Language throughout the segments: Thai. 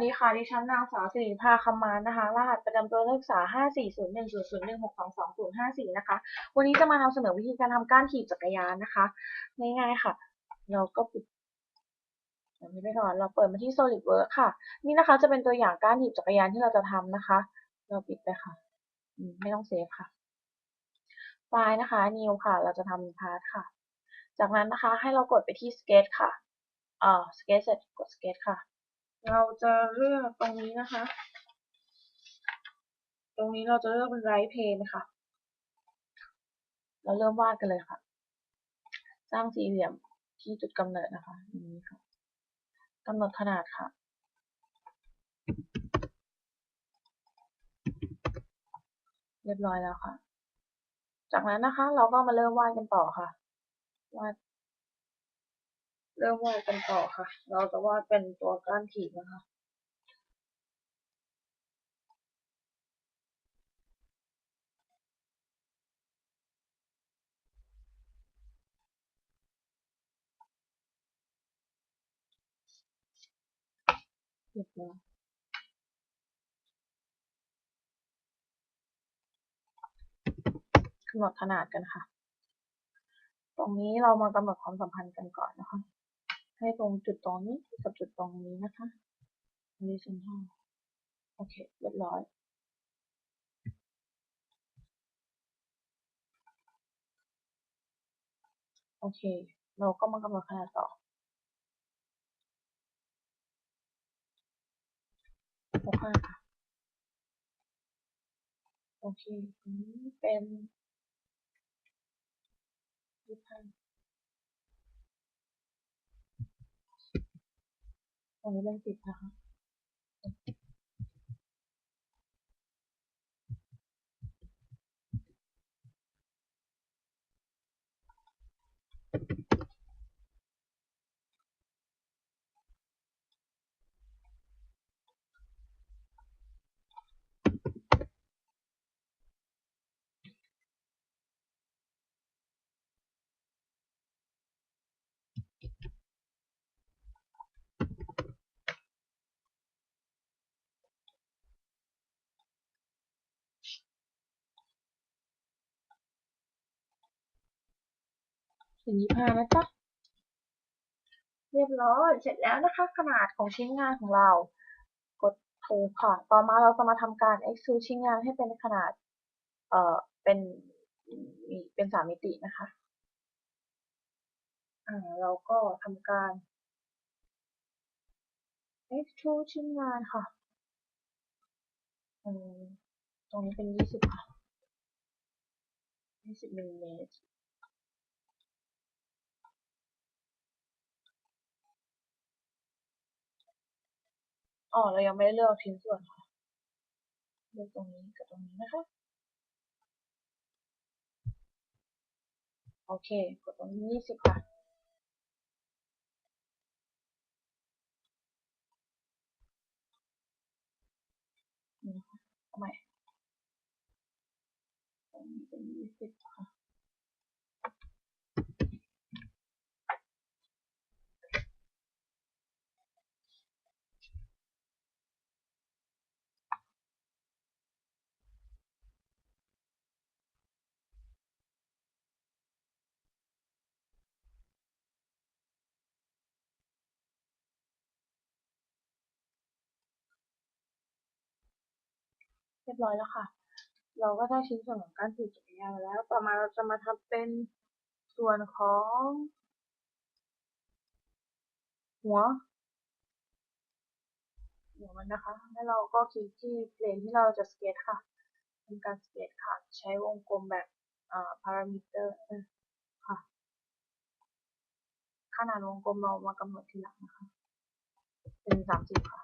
วันนี้ค่ะ ดิฉันนางสาวสิริภาคำมานนะคะ รหัสประจำตัวนักศึกษา 54010016224นะคะ วันนี้จะมานำเสนอวิธีการทำก้านถีบจักรยานนะคะ ง่ายๆค่ะ เราก็ปิดแบบนี้ไปก่อน เราเปิดมาที่ SolidWorks ค่ะ นี่นะคะจะเป็นตัวอย่างก้านถีบจักรยานที่เราจะทำนะคะ เราปิดไปค่ะ ไม่ต้องเซฟค่ะ ไฟล์นะคะ new ค่ะ เราจะทำพาร์ทค่ะ จากนั้นนะคะให้เรากดไปที่ sketch ค่ะ เอ่อ sketch เสร็จกด sketch ค่ะ เราจะเลือกตรงนี้นะคะ ตรงนี้เราจะเลือกเป็น right pane ค่ะ เราเริ่มวาดกันเลยค่ะ สร้างสี่เหลี่ยมที่จุดกำเนิดนะคะนี้ค่ะกำหนดขนาดค่ะเรียบร้อยแล้วค่ะ จากนั้นนะคะ เราก็มาเริ่มวาดกันต่อค่ะ วาด เริ่มวาดกันต่อค่ะ เราจะวาดเป็นตัวก้านถีบนะคะ เรียบร้อยกำหนดขนาดกันค่ะ ตรงนี้เรามากำหนดความสัมพันธ์กันก่อนนะคะ ให้ตรงจุดตรงนี้กับจุดตรงนี้นะคะ horizontal โอเค เรียบร้อย โอเค เราก็มากำหนดขนาดต่อ หกห้าค่ะ โอเค นี้เป็นยี่สิบห้า ตรงนี้เป็นสิบนะคะ ถึงยี่ห้านะจ๊ะเรียบร้อยเสร็จแล้วนะคะขนาดของชิ้นงานของเรา กดถูกค่ะต่อมาเราจะมาทำการ extrude ชิ้นงานให้เป็นขนาด เอ่อเป็นเป็นสามมิตินะคะอ่าเราก็ทำการ extrude ชิ้นงานค่ะตรงนี้เป็นยี่สิบค่ะยี่สิบมิลลิเมตร อ๋อเรายังไม่ได้เลือกชิ้นส่วนค่ะเลือกตรงนี้กับตรงนี้นะคะโอเค กดตรงนี้ยี่สิบค่ะ นี่เอาใหม่ตรงนี้เป็นยี่สิบค่ะ เรียบร้อยแล้วค่ะ เราก็ได้ชิ้นส่วนของการถีบจักรยานมาแล้ว ต่อมาเราจะมาทำเป็นส่วนของ หัวหัวมันนะคะ แล้วเราก็คลิกที่เพลนที่เราจะสเก็ตค่ะทำการสเก็ตค่ะ ใช้วงกลมแบบอ่าพารามิเตอร์ค่ะ ขนาดวงกลมเรามากำหนดทีหลังนะคะ เป็นสามสิบค่ะ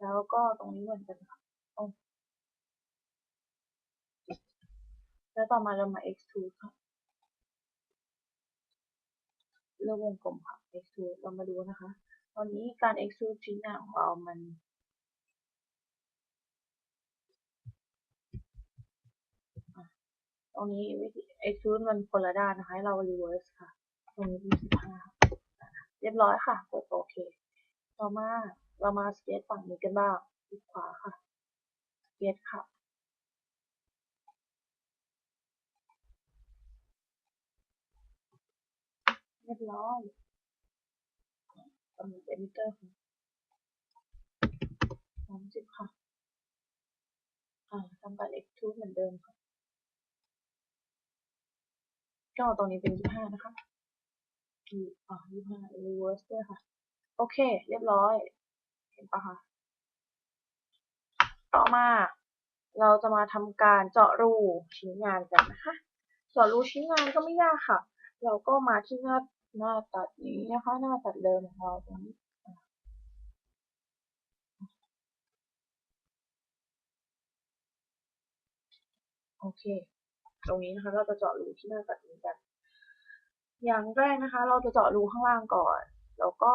แล้วก็ตรงนี้เหมือนกันค่ะตรง แล้วต่อมาเรามา extrude ค่ะเลือกวงกลมค่ะ extrude เรามาดูนะคะ ตอนนี้การ extrude ชิ้นงานของเรามันตรงนี้วิธี extrude มันคนละด้านนะคะให้เรา reverse ค่ะ ตรงนี้เป็นสิบห้าเรียบร้อยค่ะ กดโอเค ต่อมาเรามาสเก็ตฝั่งนี้กันบ้างคลิกขวาค่ะ สเก็ตค่ะ เรียบร้อยกำหนดเอมิเตอร์ค่ะสามสิบค่ะ อ่าทำการ extrude เหมือนเดิมค่ะ ก็ตรงนี้เป็นยี่ห้านะคะยี่อ่ายี่ห้า reverse ด้วยค่ะ โอเค เรียบร้อย เห็นปะคะ ต่อมา เราจะมาทำการเจาะรูชิ้นงานกันนะคะ เจาะรูชิ้นงานก็ไม่ยากค่ะ เราก็มาที่หน้า หน้าตัดนี้นะคะ หน้าตัดเดิมของเราตรงนี้โอเค ตรงนี้นะคะ เราจะเจาะรูที่หน้าตัดนี้กัน อย่างแรกนะคะ เราจะเจาะรูข้างล่างก่อน แล้วก็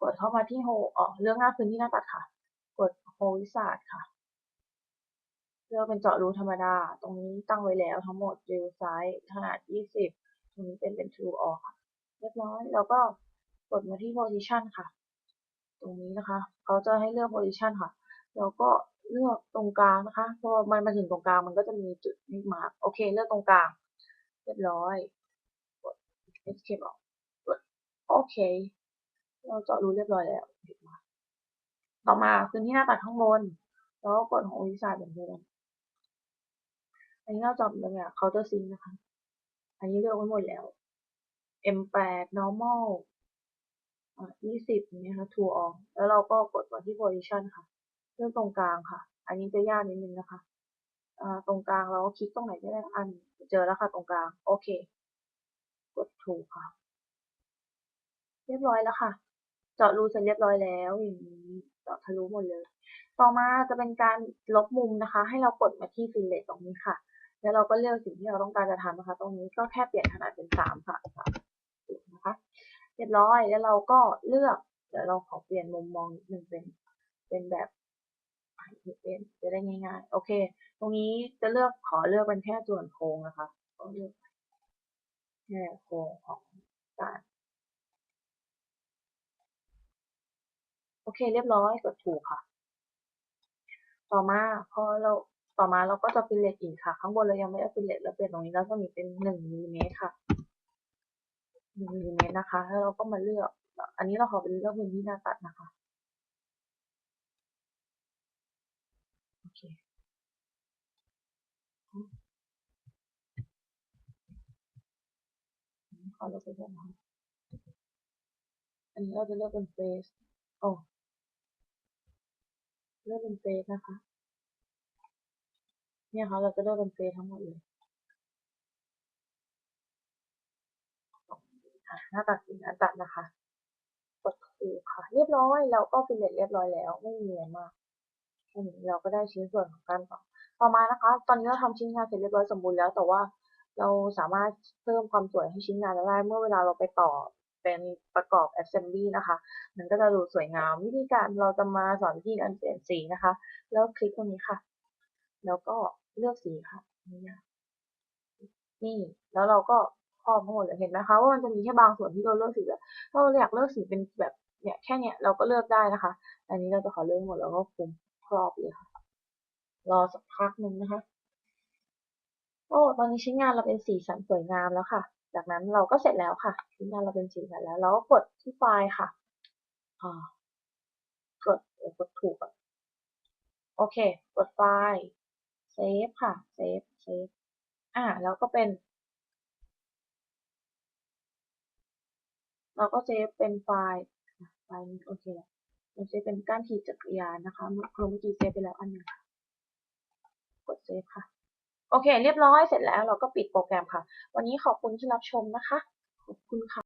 กดเข้ามาที่โฮอ๋อเลือกหน้าพื้นที่หน้าตัดค่ะ กดโฮวิสาดค่ะเลือกเป็นเจาะรูธรรมดา ตรงนี้ตั้งไว้แล้วทั้งหมดเรวไซส์ขนาด 20 ตรงนี้เป็นเป็น true all ค่ะ เรียบร้อย แล้วก็กดมาที่ position ค่ะ ตรงนี้นะคะ เขาจะให้เลือก position ค่ะ แล้วก็เลือกตรงกลางนะคะพอมันมาถึงตรงกลางมันก็จะมีจุดนิกมาโอเค เลือกตรงกลาง เรียบร้อย กด escape ออกกดโอเค เราเจาะรูเรียบร้อยแล้วปิดมาต่อมาพื้นที่หน้าตัดข้างบน แล้วก็กดของวิสาเหมือนเดิมอันนี้เราจำเป็นเนี่ย counter sync นะคะ อันนี้เลือกไว้หมดแล้ว M8 normal อ่า20อย่ค่ะ true all แล้วเราก็กดมาที่ position ค่ะเลือกตรงกลางค่ะ อันนี้จะยากนิดนึงนะคะอ่าตรงกลางเราก็คลิกตรงไหนก็ได้อัน เจอแล้วค่ะตรงกลาง โอเค กดถูกค่ะ เรียบร้อยแล้วค่ะ เจาะรูเสร็จเรียบร้อยแล้วอย่างนี้เจาะทะลุหมดเลย ต่อมาจะเป็นการลบมุมนะคะ ให้เรากดมาที่ fillet ตรงนี้ค่ะ แล้วเราก็เลือกสิ่งที่เราต้องการจะทำนะคะ ตรงนี้ก็แค่เปลี่ยนขนาดเป็นสามค่ะสามนะคะ เรียบร้อย แล้วเราก็เลือก เดี๋ยวเราขอเปลี่ยนมุมมองนิดนึงเป็น เป็นแบบเป็นจะได้ง่ายๆ โอเค ตรงนี้จะเลือกขอเลือกเป็นแค่ส่วนโครงนะคะ ก็เลือกแค่โครงของการโอเค เรียบร้อย กดถูกค่ะ ต่อมาพอเรา ต่อมาเราก็จะฟิลเลตอีกค่ะ ข้างบนเรายังไม่ได้ฟิลเลตเราเปลี่ยนตรงนี้แล้วก็มีเป็นหนึ่งมิลลิเมตรค่ะหนึ่งมิลลิเมตรนะคะ แล้วเราก็มาเลือก อันนี้เราขอเป็นเลือกพื้นที่หน้าตัดนะคะโอเคขอเลือกเป็นแบบนั้นอันนี้เราจะเลือกเป็นเฟสโอ้เลือกเป็นเฟสนะคะ เนี่ยค่ะเราจะเลือกเป็นเฟสทั้งหมดเลยหน้าตัดสีหน้าตัดนะคะ กดถูกค่ะ เรียบร้อยเราก็ฟิลเลตเรียบร้อยแล้ว ไม่มีอะไรมากแค่นี้เราก็ได้ชิ้นส่วนของการต่อต่อมานะคะ ตอนนี้เราทำชิ้นงานเสร็จเรียบร้อยสมบูรณ์แล้ว แต่ว่าเราสามารถเพิ่มความสวยให้ชิ้นงานได้เมื่อเวลาเราไปต่อเป็นประกอบ assembly นะคะ มันก็จะดูสวยงาม วิธีการเราจะมาสอนวิธีการเปลี่ยนสีนะคะ แล้วคลิกตรงนี้ค่ะ แล้วก็เลือกสีค่ะนี่นะนี่ แล้วเราก็ครอบหมดเลยเห็นไหมคะว่ามันจะมีแค่บางส่วนที่เราเลือกสีแบบถ้าเราอยากเลือกสีเป็นแบบเนี่ยแค่เนี้ยเราก็เลือกได้นะคะ อันนี้เราจะขอเลือกหมดแล้วก็คุมครอบเลยค่ะ รอสักพักหนึ่งนะคะ โอ้ตอนนี้ชิ้นงานเราเป็นสีสันสวยงามแล้วค่ะ จากนั้นเราก็เสร็จแล้วค่ะ ชิ้นงานเราเป็นสีสันแล้วเราก็กดที่ไฟล์ค่ะอ่ากดกดถูกอะโอเค กดไฟล์ เซฟค่ะ เซฟ เซฟ อ่า แล้วก็เป็น เราก็เซฟเป็นไฟล์ ไฟล์นี้โอเคแล้วเราเซฟเป็นก้านถีบจักรยานนะคะเมื่อเมื่อกี้เซฟไปแล้วอันหนึงค่ะกดเซฟค่ะ โอเค เรียบร้อย เสร็จแล้วเราก็ปิดโปรแกรมค่ะ วันนี้ขอบคุณที่รับชมนะคะ ขอบคุณค่ะ